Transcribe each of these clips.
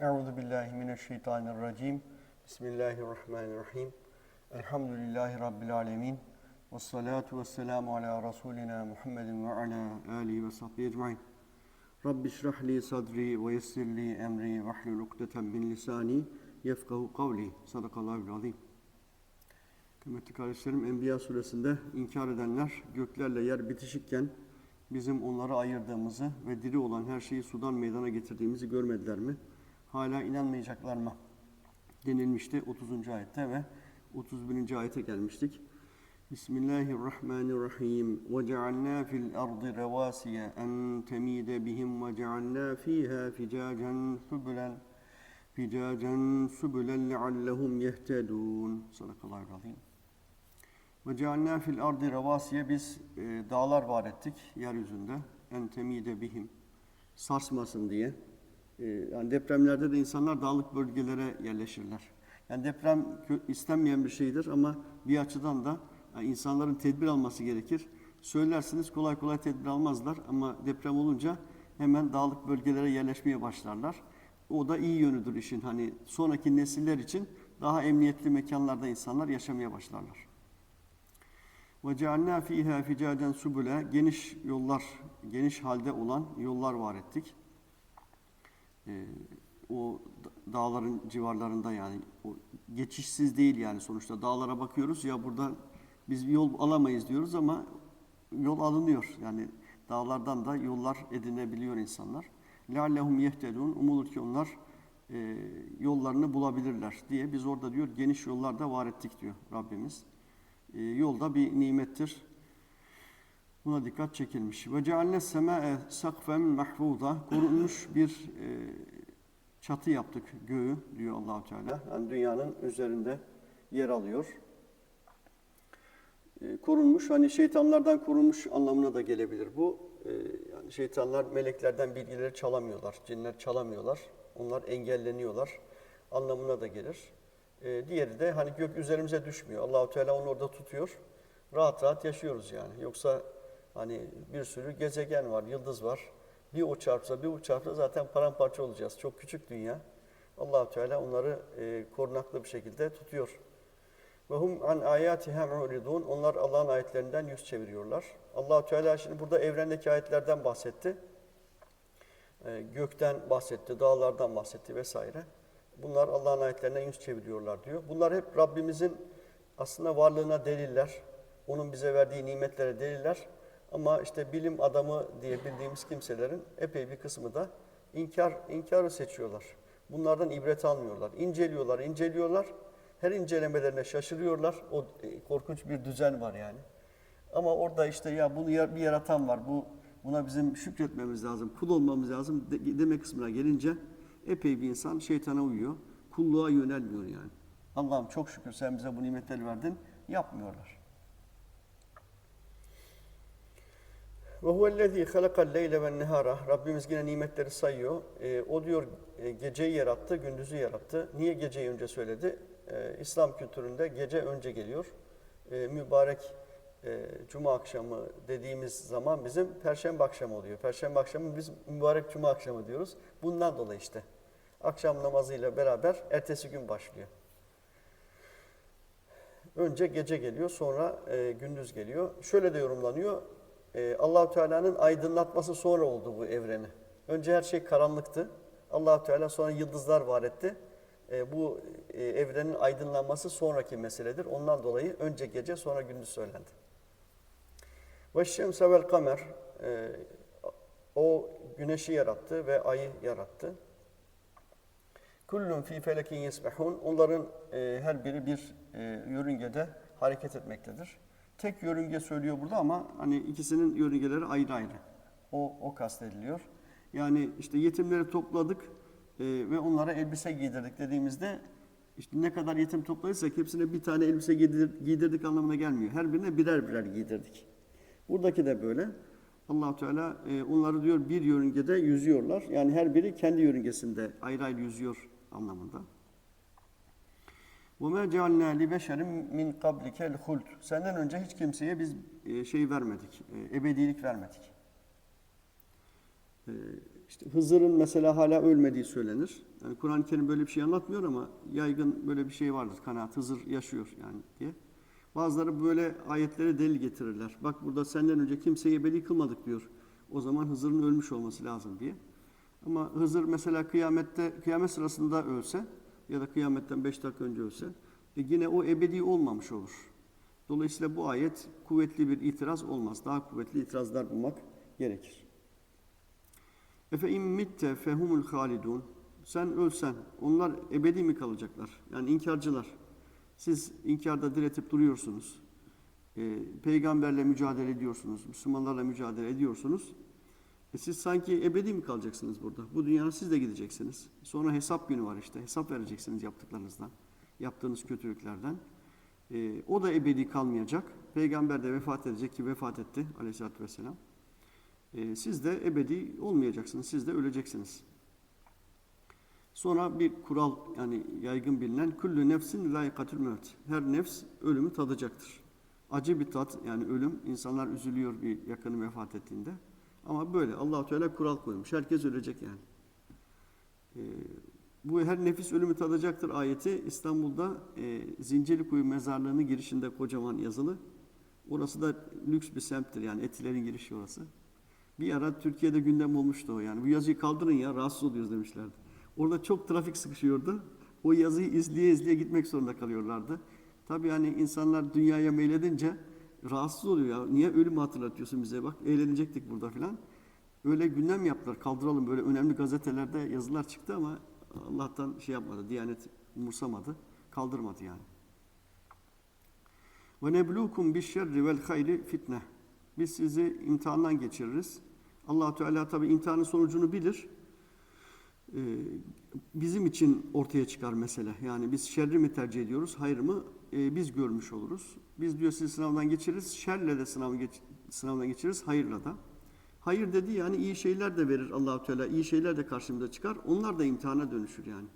Euzu billahi mineşşeytanirracim. Bismillahirrahmanirrahim. Elhamdülillahi rabbil alamin. Ves salatu vesselamu ala rasulina Muhammedin ve ala alihi ve sahbihi ecmaîn. Rabbi şrah li sadri ve yessir li emri ve hlul ukdeten min lisani yefkahu kavli. Sadakallahu azim. Kıymetli kardeşlerim Enbiya suresinde inkar edenler göklerle yer bitişikken bizim onları ayırdığımızı ve diri olan her şeyi sudan meydana getirdiğimizi görmediler mi? Hala inanmayacaklar mı? Denilmişti 30. ayette ve 31. ayete gelmiştik. Bismillahirrahmanirrahim. Ve cealna fil ardı revasiye en temide bihim ve cealna fiha ficacen sübülen ficacen sübülen leallehum yehtedun. Sadakallahu azim. Ve cealna fil ardı revasiye biz e, dağlar var ettik yeryüzünde. En temide bihim. Sarsmasın diye. E, yani depremlerde de insanlar dağlık bölgelere yerleşirler. Yani deprem istenmeyen bir şeydir ama bir açıdan da yani insanların tedbir alması gerekir. Söylersiniz kolay kolay tedbir almazlar ama deprem olunca hemen dağlık bölgelere yerleşmeye başlarlar. O da iyi yönüdür işin. Hani sonraki nesiller için daha emniyetli mekanlarda insanlar yaşamaya başlarlar. Ve cealna fiha ficacen subule geniş yollar, geniş halde olan yollar var ettik. Ee, o da- dağların civarlarında yani o geçişsiz değil yani sonuçta dağlara bakıyoruz ya buradan biz yol alamayız diyoruz ama yol alınıyor. Yani dağlardan da yollar edinebiliyor insanlar. Leallehum yehtedun umulur ki onlar e, yollarını bulabilirler diye biz orada diyor geniş yollar da var ettik diyor Rabbimiz. E, yol da bir nimettir. Buna dikkat çekilmiş. Ve cealne sema'e sakfen mahfuza korunmuş bir e, çatı yaptık göğü diyor Allahu Teala. Yani dünyanın üzerinde yer alıyor. E, korunmuş hani şeytanlardan korunmuş anlamına da gelebilir bu. E, yani şeytanlar meleklerden bilgileri çalamıyorlar. Cinler çalamıyorlar. Onlar engelleniyorlar anlamına da gelir. E, diğeri de hani gök üzerimize düşmüyor. Allahu Teala onu orada tutuyor. Rahat rahat yaşıyoruz yani. Yoksa hani bir sürü gezegen var, yıldız var. Bir o çarpsa, bir o çarpsa zaten paramparça olacağız. Çok küçük dünya. Allahu Teala onları e, korunaklı bir şekilde tutuyor. Ve hum an ayatiha mu'ridun. Onlar Allah'ın ayetlerinden yüz çeviriyorlar. Allahu Teala şimdi burada evrendeki ayetlerden bahsetti. Ee, gökten bahsetti, dağlardan bahsetti vesaire. Bunlar Allah'ın ayetlerinden yüz çeviriyorlar diyor. Bunlar hep Rabbimizin aslında varlığına deliller. Onun bize verdiği nimetlere deliller. Ama işte bilim adamı diye bildiğimiz kimselerin epey bir kısmı da inkar inkarı seçiyorlar. Bunlardan ibret almıyorlar. İnceliyorlar, inceliyorlar. Her incelemelerine şaşırıyorlar. O e, korkunç bir düzen var yani. Ama orada işte ya bunu bir yaratan var. Bu buna bizim şükretmemiz lazım. Kul olmamız lazım de- deme kısmına gelince epey bir insan şeytana uyuyor. Kulluğa yönelmiyor yani. Allah'ım çok şükür sen bize bu nimetleri verdin. Yapmıyorlar. Ve huvellezî halakal leyle ve nehara. Rabbimiz yine nimetleri sayıyor. Ee, o diyor e, geceyi yarattı, gündüzü yarattı. Niye geceyi önce söyledi? Ee, İslam kültüründe gece önce geliyor. Ee, mübarek e, cuma akşamı dediğimiz zaman bizim perşembe akşamı oluyor. Perşembe akşamı biz mübarek cuma akşamı diyoruz. Bundan dolayı işte. Akşam namazıyla beraber ertesi gün başlıyor. Önce gece geliyor, sonra e, gündüz geliyor. Şöyle de yorumlanıyor. E, Allahu Teala'nın aydınlatması sonra oldu bu evreni. Önce her şey karanlıktı. Allahu Teala sonra yıldızlar var etti. E, bu e, evrenin aydınlanması sonraki meseledir. Ondan dolayı önce gece sonra gündüz söylendi. Ve şemse vel kamer e, o güneşi yarattı ve ayı yarattı. Kullun fi felekin yesbehun. Onların e, her biri bir yörüngede hareket etmektedir. Tek yörünge söylüyor burada ama hani ikisinin yörüngeleri ayrı ayrı. O, o kastediliyor. Yani işte yetimleri topladık e, ve onlara elbise giydirdik dediğimizde işte ne kadar yetim toplayırsak hepsine bir tane elbise giydir- giydirdik anlamına gelmiyor. Her birine birer birer giydirdik. Buradaki de böyle. allah Teala e, onları diyor bir yörüngede yüzüyorlar. Yani her biri kendi yörüngesinde ayrı ayrı yüzüyor anlamında. وَمَا جَعَلْنَا لِبَشَرٍ مِنْ قَبْلِكَ الْخُلْدِ Senden önce hiç kimseye biz e, şey vermedik, e, ebedilik vermedik. E, İşte Hızır'ın mesela hala ölmediği söylenir. Yani Kur'an-ı Kerim böyle bir şey anlatmıyor ama yaygın böyle bir şey vardır kanaat. Hızır yaşıyor yani diye. Bazıları böyle ayetlere delil getirirler. Bak burada senden önce kimseyi ebedi kılmadık diyor. O zaman Hızır'ın ölmüş olması lazım diye. Ama Hızır mesela kıyamette kıyamet sırasında ölse ya da kıyametten beş dakika önce ölse e yine o ebedi olmamış olur. Dolayısıyla bu ayet kuvvetli bir itiraz olmaz. Daha kuvvetli itirazlar bulmak gerekir. Efe in mitte fehumul halidun. Sen ölsen onlar ebedi mi kalacaklar? Yani inkarcılar. Siz inkarda diretip duruyorsunuz. Ee, peygamberle mücadele ediyorsunuz. Müslümanlarla mücadele ediyorsunuz. E siz sanki ebedi mi kalacaksınız burada? Bu dünyada siz de gideceksiniz. Sonra hesap günü var işte. Hesap vereceksiniz yaptıklarınızdan. Yaptığınız kötülüklerden. Ee, o da ebedi kalmayacak. Peygamber de vefat edecek ki vefat etti aleyhissalatü vesselam. Ee, siz de ebedi olmayacaksınız. Siz de öleceksiniz. Sonra bir kural yani yaygın bilinen küllü nefsin layıkatül mevt. Her nefs ölümü tadacaktır. Acı bir tat yani ölüm. insanlar üzülüyor bir yakını vefat ettiğinde. Ama böyle allah Teala kural koymuş. Herkes ölecek yani. Ee, bu her nefis ölümü tadacaktır ayeti İstanbul'da e, Zincirlikuyu mezarlığının girişinde kocaman yazılı. Orası da lüks bir semttir yani etilerin girişi orası. Bir ara Türkiye'de gündem olmuştu o yani. Bu yazıyı kaldırın ya rahatsız oluyoruz demişlerdi. Orada çok trafik sıkışıyordu. O yazıyı izleye izleye gitmek zorunda kalıyorlardı. Tabii hani insanlar dünyaya meyledince rahatsız oluyor ya. Niye ölümü hatırlatıyorsun bize bak eğlenecektik burada filan. Öyle gündem yaptılar. Kaldıralım böyle önemli gazetelerde yazılar çıktı ama Allah'tan şey yapmadı. Diyanet umursamadı. Kaldırmadı yani. Ve neblukum bişşerri vel hayri fitne. Biz sizi imtihandan geçiririz. allah Teala tabi imtihanın sonucunu bilir. Ee, bizim için ortaya çıkar mesele. Yani biz şerri mi tercih ediyoruz, hayır mı? Ee, biz görmüş oluruz. Biz diyor sizi sınavdan geçiririz, şerle de sınav geç, sınavdan geçiririz, hayırla da. Hayır dedi yani iyi şeyler de verir Allahu Teala, iyi şeyler de karşımıza çıkar. Onlar da imtihana dönüşür yani.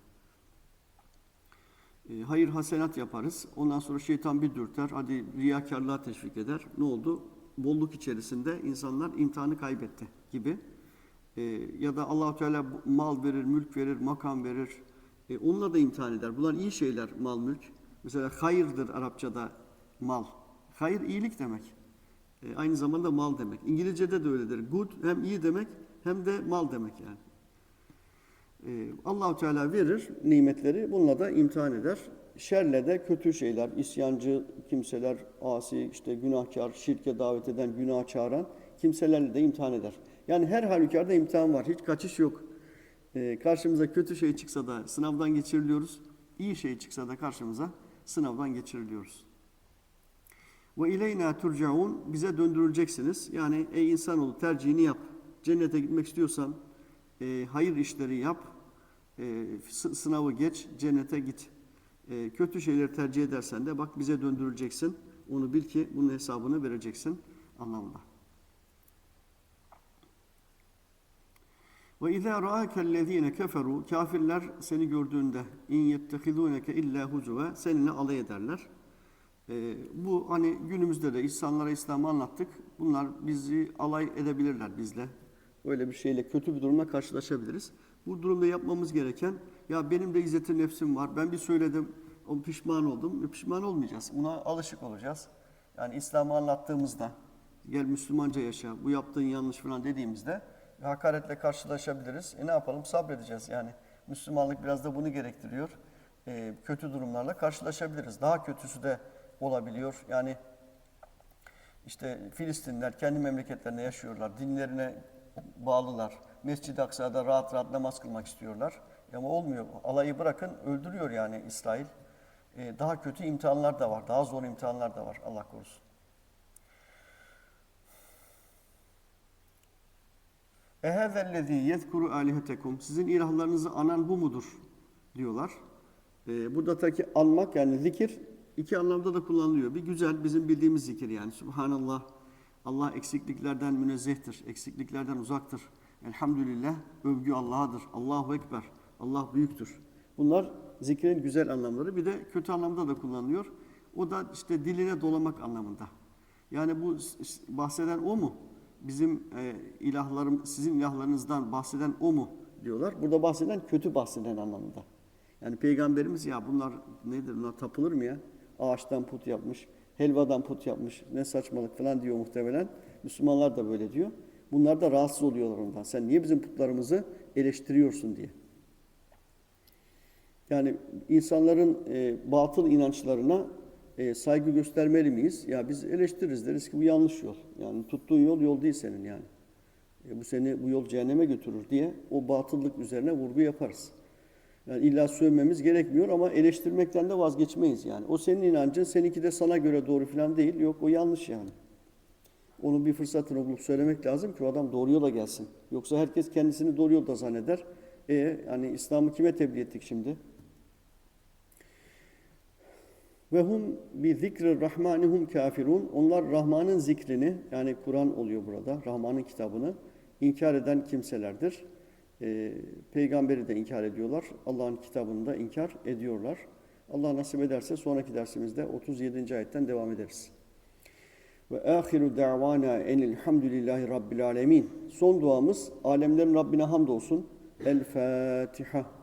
Ee, hayır hasenat yaparız. Ondan sonra şeytan bir dürter. Hadi riyakarlığa teşvik eder. Ne oldu? Bolluk içerisinde insanlar imtihanı kaybetti gibi. Ee, ya da Allahu Teala mal verir, mülk verir, makam verir. Ee, onunla da imtihan eder. Bunlar iyi şeyler mal, mülk. Mesela hayırdır Arapçada mal. Hayır iyilik demek. Ee, aynı zamanda mal demek. İngilizce'de de öyledir. Good hem iyi demek hem de mal demek yani. Ee, Allahu Teala verir nimetleri, bununla da imtihan eder. Şerle de kötü şeyler, isyancı kimseler, asi, işte günahkar, şirke davet eden, günah çağıran kimselerle de imtihan eder. Yani her halükarda imtihan var, hiç kaçış yok. Ee, karşımıza kötü şey çıksa da sınavdan geçiriliyoruz, iyi şey çıksa da karşımıza sınavdan geçiriliyoruz. Ve ileyna turcaun bize döndürüleceksiniz. Yani ey insanoğlu tercihini yap. Cennete gitmek istiyorsan e, hayır işleri yap, e, sınavı geç, cennete git. E, kötü şeyleri tercih edersen de bak bize döndürüleceksin. Onu bil ki bunun hesabını vereceksin anlamında. Ve izâ râkellezîne keferû kafirler seni gördüğünde in yettehidûneke illâ huzuve seninle alay ederler. Ee, bu hani günümüzde de insanlara İslam'ı anlattık. Bunlar bizi alay edebilirler bizle. Öyle bir şeyle kötü bir durumla karşılaşabiliriz. Bu durumda yapmamız gereken ya benim de izzeti nefsim var. Ben bir söyledim, o pişman oldum. E, pişman olmayacağız. Buna alışık olacağız. Yani İslam'ı anlattığımızda gel Müslümanca yaşa, bu yaptığın yanlış falan dediğimizde hakaretle karşılaşabiliriz. E ne yapalım? Sabredeceğiz. Yani Müslümanlık biraz da bunu gerektiriyor. E, kötü durumlarla karşılaşabiliriz. Daha kötüsü de olabiliyor. Yani işte Filistinler kendi memleketlerinde yaşıyorlar. Dinlerine bağlılar. Mescid-i Aksa'da rahat rahat namaz kılmak istiyorlar. Ama olmuyor. Alayı bırakın öldürüyor yani İsrail. Ee, daha kötü imtihanlar da var. Daha zor imtihanlar da var. Allah korusun. Ehezellezî yezkuru alihetekum. Sizin ilahlarınızı anan bu mudur? diyorlar. Ee, burada taki yani zikir iki anlamda da kullanılıyor. Bir güzel bizim bildiğimiz zikir yani. Subhanallah. Allah eksikliklerden münezzehtir. Eksikliklerden uzaktır. Elhamdülillah. Övgü Allah'adır. Allahu Ekber. Allah büyüktür. Bunlar zikrin güzel anlamları. Bir de kötü anlamda da kullanılıyor. O da işte diline dolamak anlamında. Yani bu bahseden o mu? Bizim e, ilahlarım, sizin ilahlarınızdan bahseden o mu diyorlar. Burada bahseden kötü bahseden anlamında. Yani peygamberimiz ya bunlar nedir bunlar tapılır mı ya? Ağaçtan put yapmış, helvadan put yapmış ne saçmalık falan diyor muhtemelen. Müslümanlar da böyle diyor. Bunlar da rahatsız oluyorlar ondan. Sen niye bizim putlarımızı eleştiriyorsun diye. Yani insanların e, batıl inançlarına e, saygı göstermeli miyiz? Ya biz eleştiririz deriz ki bu yanlış yol. Yani tuttuğun yol yol değil senin yani. E, bu seni bu yol cehenneme götürür diye o batıllık üzerine vurgu yaparız. Yani illa sövmemiz gerekmiyor ama eleştirmekten de vazgeçmeyiz yani. O senin inancın, seninki de sana göre doğru falan değil. Yok o yanlış yani. Onun bir fırsatını bulup söylemek lazım ki o adam doğru yola gelsin. Yoksa herkes kendisini doğru yolda zanneder. E hani İslam'ı kime tebliğ ettik şimdi? Ve hum bi zikri rahmanihum kafirun. Onlar Rahman'ın zikrini yani Kur'an oluyor burada. Rahman'ın kitabını inkar eden kimselerdir. Ee, peygamberi de inkar ediyorlar. Allah'ın kitabını da inkar ediyorlar. Allah nasip ederse sonraki dersimizde 37. ayetten devam ederiz. Ve ahiru da'vana enil hamdülillahi rabbil alemin. Son duamız alemlerin Rabbine hamdolsun. El Fatiha.